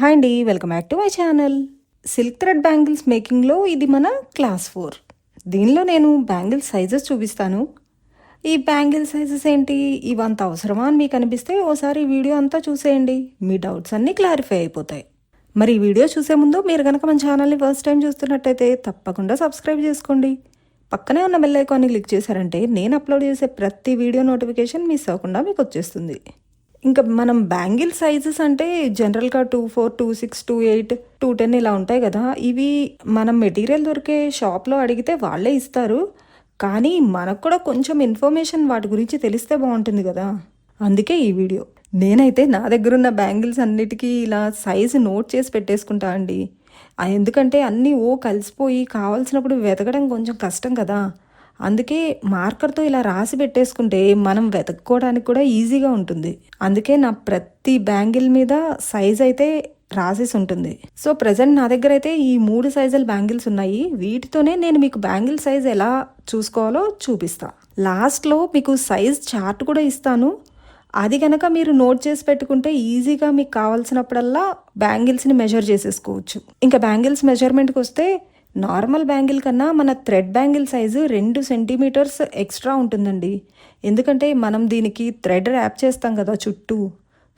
Hi అండి welcome back to my channel silk thread bangles మేకింగ్లో ఇది మన క్లాస్ ఫోర్ దీనిలో నేను బ్యాంగిల్ సైజెస్ చూపిస్తాను. ఈ బ్యాంగిల్ సైజెస్ ఏంటి? ఇవంత అవసరమా అని మీకు అనిపిస్తే ఓసారి వీడియో అంతా చూసేయండి. మీ డౌట్స్ అన్నీ క్లారిఫై అయిపోతాయి. మరి ఈ వీడియో చూసే ముందు మీరు కనుక మన ఛానల్ని ఫస్ట్ టైం చూస్తున్నట్టయితే తప్పకుండా సబ్స్క్రైబ్ చేసుకోండి. పక్కనే ఉన్న బెల్ ఐకాన్ని క్లిక్ చేశారంటే నేను అప్లోడ్ చేసే ప్రతి వీడియో నోటిఫికేషన్ మిస్ అవ్వకుండా మీకు వచ్చేస్తుంది. ఇంకా మనం బ్యాంగిల్ సైజెస్ అంటే జనరల్గా two four two six two eight two ten ఇలా ఉంటాయి కదా. ఇవి మనం మెటీరియల్ దొరికే షాప్లో అడిగితే వాళ్ళే ఇస్తారు. కానీ మనకు కూడా కొంచెం ఇన్ఫర్మేషన్ వాటి గురించి తెలిస్తే బాగుంటుంది కదా. అందుకే ఈ వీడియో నేనైతే నా దగ్గర ఉన్న బ్యాంగిల్స్ అన్నిటికీ ఇలా సైజు నోట్ చేసి పెట్టేసుకుంటా అండి. ఎందుకంటే అన్నీ ఓ కలిసిపోయి కావాల్సినప్పుడు వెతకడం కొంచెం కష్టం కదా. అందుకే మార్కర్తో ఇలా రాసి పెట్టేసుకుంటే మనం వెతుక్కోవడానికి కూడా ఈజీగా ఉంటుంది. అందుకే నా ప్రతి బ్యాంగిల్ మీద సైజ్ అయితే రాసేసి ఉంటుంది. సో ప్రజెంట్ నా దగ్గర అయితే ఈ మూడు సైజుల బ్యాంగిల్స్ ఉన్నాయి. వీటితోనే నేను మీకు బ్యాంగిల్ సైజ్ ఎలా చూసుకోవాలో చూపిస్తా. లాస్ట్లో మీకు సైజ్ చార్ట్ కూడా ఇస్తాను. అది కనుక మీరు నోట్ చేసి పెట్టుకుంటే ఈజీగా మీకు కావాల్సినప్పుడల్లా బ్యాంగిల్స్ని మెజర్ చేసేసుకోవచ్చు. ఇంకా బ్యాంగిల్స్ మెజర్మెంట్కి వస్తే నార్మల్ బ్యాంగిల్ కన్నా మన థ్రెడ్ బ్యాంగిల్ సైజు రెండు సెంటీమీటర్స్ ఎక్స్ట్రా ఉంటుందండి. ఎందుకంటే మనం దీనికి థ్రెడ్ ర్యాప్ చేస్తాం కదా చుట్టూ.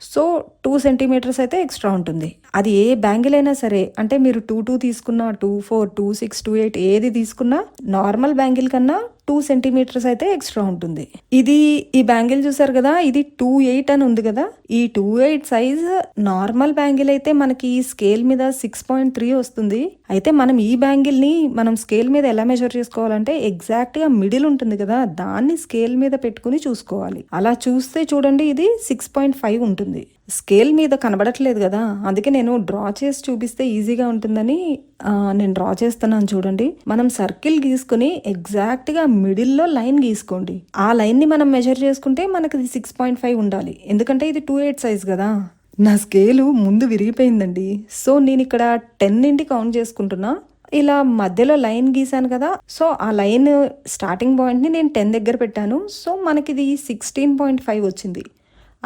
సో టూ సెంటీమీటర్స్ అయితే ఎక్స్ట్రా ఉంటుంది. అది ఏ బ్యాంగిల్ అయినా సరే అంటే మీరు టూ టూ తీసుకున్నా two four two six two eight ఏది తీసుకున్నా నార్మల్ బ్యాంగిల్ కన్నా టూ సెంటీమీటర్స్ అయితే ఎక్స్ట్రా ఉంటుంది. ఇది ఈ బ్యాంగిల్ చూసారు కదా ఇది టూ ఎయిట్ అని ఉంది కదా. ఈ two eight size normal bangle అయితే మనకి ఈ స్కేల్ మీద సిక్స్ పాయింట్ త్రీ వస్తుంది. అయితే మనం ఈ బ్యాంగిల్ని మనం స్కేల్ మీద ఎలా మెజర్ చేసుకోవాలంటే ఎగ్జాక్ట్గా మిడిల్ ఉంటుంది కదా దాన్ని స్కేల్ మీద పెట్టుకుని చూసుకోవాలి. అలా చూస్తే చూడండి ఇది సిక్స్ పాయింట్ ఫైవ్ ఉంటుంది. స్కేల్ మీద కనబడట్లేదు కదా అందుకే నేను డ్రా చేసి చూపిస్తే ఈజీగా ఉంటుందని నేను డ్రా చేస్తున్నాను చూడండి. మనం సర్కిల్ గీసుకుని ఎగ్జాక్ట్గా మిడిల్లో లైన్ గీసుకోండి. ఆ లైన్ని మనం మెజర్ చేసుకుంటే మనకి ఇది సిక్స్ పాయింట్ ఫైవ్ ఉండాలి. ఎందుకంటే ఇది టూ ఎయిట్ సైజ్ కదా. నా స్కేలు ముందు విరిగిపోయిందండి. సో నేను ఇక్కడ టెన్ నుండి కౌంట్ చేసుకుంటున్నా. ఇలా మధ్యలో లైన్ గీసాను కదా సో ఆ లైన్ స్టార్టింగ్ పాయింట్ని నేను టెన్ దగ్గర పెట్టాను. సో మనకి ఇది సిక్స్టీన్ పాయింట్ ఫైవ్ వచ్చింది.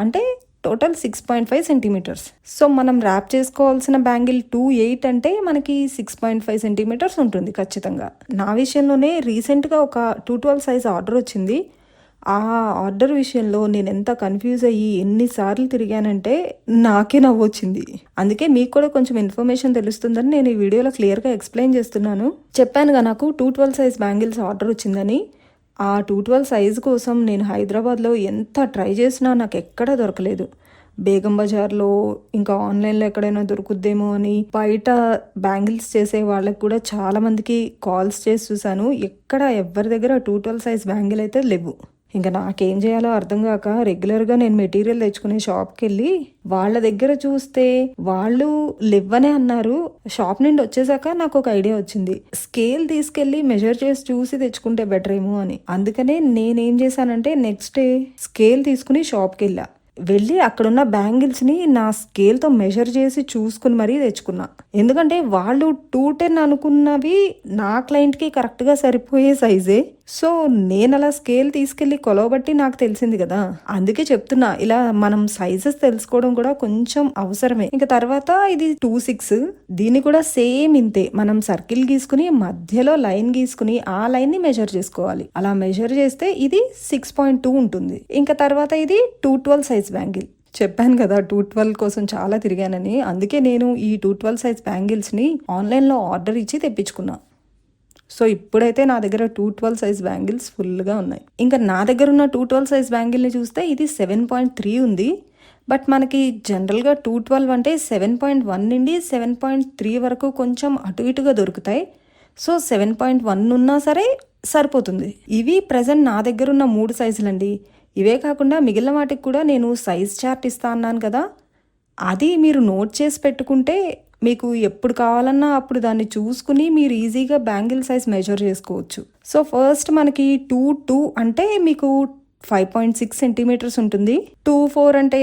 అంటే total six point five centimetres so మనం ర్యాప్ చేసుకోవాల్సిన బ్యాంగిల్ టూ ఎయిట్ అంటే మనకి సిక్స్ పాయింట్ ఫైవ్ సెంటీమీటర్స్ ఉంటుంది ఖచ్చితంగా. నా విషయంలోనే రీసెంట్గా ఒక టూ ట్వెల్వ్ సైజ్ ఆర్డర్ వచ్చింది. ఆ ఆర్డర్ విషయంలో నేను ఎంత కన్ఫ్యూజ్ అయ్యి ఎన్నిసార్లు తిరిగానంటే నాకే నవ్వొచ్చింది అందుకే మీకు కూడా కొంచెం ఇన్ఫర్మేషన్ తెలుస్తుందని నేను ఈ వీడియోలో క్లియర్గా ఎక్స్ప్లెయిన్ చేస్తున్నాను. చెప్పానుగా నాకు two twelve size bangles order వచ్చిందని. ఆ టూ ట్వెల్వ్ సైజు కోసం నేను హైదరాబాద్లో ఎంత ట్రై చేసినా నాకు ఎక్కడా దొరకలేదు. బేగం బజార్లో ఇంకా ఆన్లైన్లో ఎక్కడైనా దొరుకుద్దేమో అని బయట బ్యాంగిల్స్ చేసే వాళ్ళకి కూడా చాలామందికి కాల్స్ చేసి చూశాను. ఎక్కడ ఎవరి దగ్గర టూ ట్వెల్వ్ సైజ్ బ్యాంగిల్ అయితే లేవు. ఇంకా నాకేం చేయాలో అర్థం కాక రెగ్యులర్గా నేను మెటీరియల్ తెచ్చుకునే షాప్కి వెళ్ళి వాళ్ళ దగ్గర చూస్తే వాళ్ళు లివ్వనే అన్నారు. షాప్ నుండి వచ్చేసాక నాకు ఒక ఐడియా వచ్చింది. స్కేల్ తీసుకెళ్ళి మెజర్ చేసి చూసి తెచ్చుకుంటే బెటర్ ఏమో అని. అందుకనే నేనేం చేశానంటే నెక్స్ట్ డే స్కేల్ తీసుకుని షాప్కి వెళ్ళా వెళ్ళి అక్కడున్న బ్యాంగిల్స్ని నా స్కేల్తో మెజర్ చేసి చూసుకుని మరీ తెచ్చుకున్నా. ఎందుకంటే వాళ్ళు టూ టెన్ అనుకున్నవి నా క్లయింట్కి కరెక్ట్గా సరిపోయే సైజే. సో నేను అలా స్కేల్ తీసుకెళ్ళి కొలవబట్టి నాకు తెలిసింది కదా. అందుకే చెప్తున్నా ఇలా మనం సైజెస్ తెలుసుకోవడం కూడా కొంచెం అవసరమే. ఇంకా తర్వాత ఇది టూ సిక్స్ దీన్ని కూడా సేమ్ ఇంతే. మనం సర్కిల్ గీసుకుని మధ్యలో లైన్ గీసుకుని ఆ లైన్ని మెజర్ చేసుకోవాలి. అలా మెజర్ చేస్తే ఇది సిక్స్ పాయింట్ టూ ఉంటుంది. ఇంకా తర్వాత ఇది టూ ట్వెల్వ్ సైజ్ బ్యాంగిల్ చెప్పాను కదా టూ ట్వెల్వ్ కోసం చాలా తిరిగానని. అందుకే నేను ఈ టూ ట్వెల్వ్ సైజ్ బ్యాంగిల్స్ని ఆన్లైన్లో ఆర్డర్ ఇచ్చి తెప్పించుకున్నా. సో ఇప్పుడైతే నా దగ్గర టూ ట్వెల్వ్ సైజ్ బ్యాంగిల్స్ ఫుల్గా ఉన్నాయి. ఇంకా నా దగ్గర ఉన్న టూ ట్వెల్వ్ సైజ్ బ్యాంగిల్ని చూస్తే ఇది సెవెన్ పాయింట్ త్రీ ఉంది. బట్ మనకి జనరల్గా టూ ట్వెల్వ్ అంటే సెవెన్ పాయింట్ వన్ నుండి సెవెన్ పాయింట్ త్రీ వరకు కొంచెం అటు ఇటుగా దొరుకుతాయి. సో సెవెన్ పాయింట్ వన్ ఉన్నా సరే సరిపోతుంది. ఇవి ప్రజెంట్ నా దగ్గర ఉన్న మూడు సైజులండి. ఇవే కాకుండా మిగిలిన వాటికి కూడా నేను సైజ్ చార్ట్ ఇస్తా అన్నాను కదా. అది మీరు నోట్ చేసి పెట్టుకుంటే మీకు ఎప్పుడు కావాలన్నా అప్పుడు దాన్ని చూసుకుని మీరు ఈజీగా బ్యాంగిల్ సైజ్ మెజర్ చేసుకోవచ్చు. సో ఫస్ట్ మనకి టూ టూ అంటే మీకు ఫైవ్ పాయింట్ సిక్స్ సెంటీమీటర్స్ ఉంటుంది. టూ ఫోర్ అంటే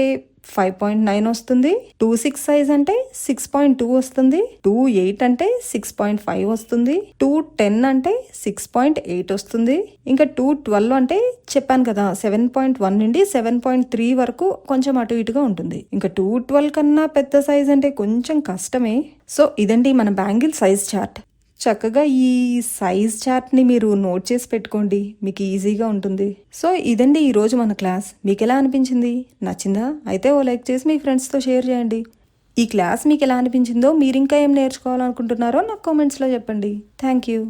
ఫైవ్ పాయింట్ నైన్ వస్తుంది. టూ సిక్స్ సైజ్ అంటే సిక్స్ పాయింట్ టూ వస్తుంది. టూ ఎయిట్ అంటే సిక్స్ పాయింట్ ఫైవ్ వస్తుంది. టూ టెన్ అంటే సిక్స్ పాయింట్ ఎయిట్ వస్తుంది. ఇంకా టూ ట్వెల్వ్ అంటే చెప్పాను కదా సెవెన్ పాయింట్ వన్ నుండి సెవెన్ పాయింట్ త్రీ వరకు కొంచెం అటు ఇటుగా ఉంటుంది. ఇంకా టూ ట్వెల్వ్ కన్నా పెద్ద సైజ్ అంటే కొంచెం కష్టమే. సో ఇదండి మన బ్యాంగిల్ సైజ్ చార్ట్. చక్కగా ఈ సైజ్ చార్ట్ని మీరు నోట్ చేసి పెట్టుకోండి. మీకు ఈజీగా ఉంటుంది. సో ఇదండి ఈరోజు మన క్లాస్ మీకు ఎలా అనిపించింది? నచ్చిందా? అయితే ఓ లైక్ చేసి మీ ఫ్రెండ్స్తో షేర్ చేయండి. ఈ క్లాస్ మీకు ఎలా అనిపించిందో మీరు ఇంకా ఏం నేర్చుకోవాలనుకుంటున్నారో నాకు కామెంట్స్లో చెప్పండి. Thank you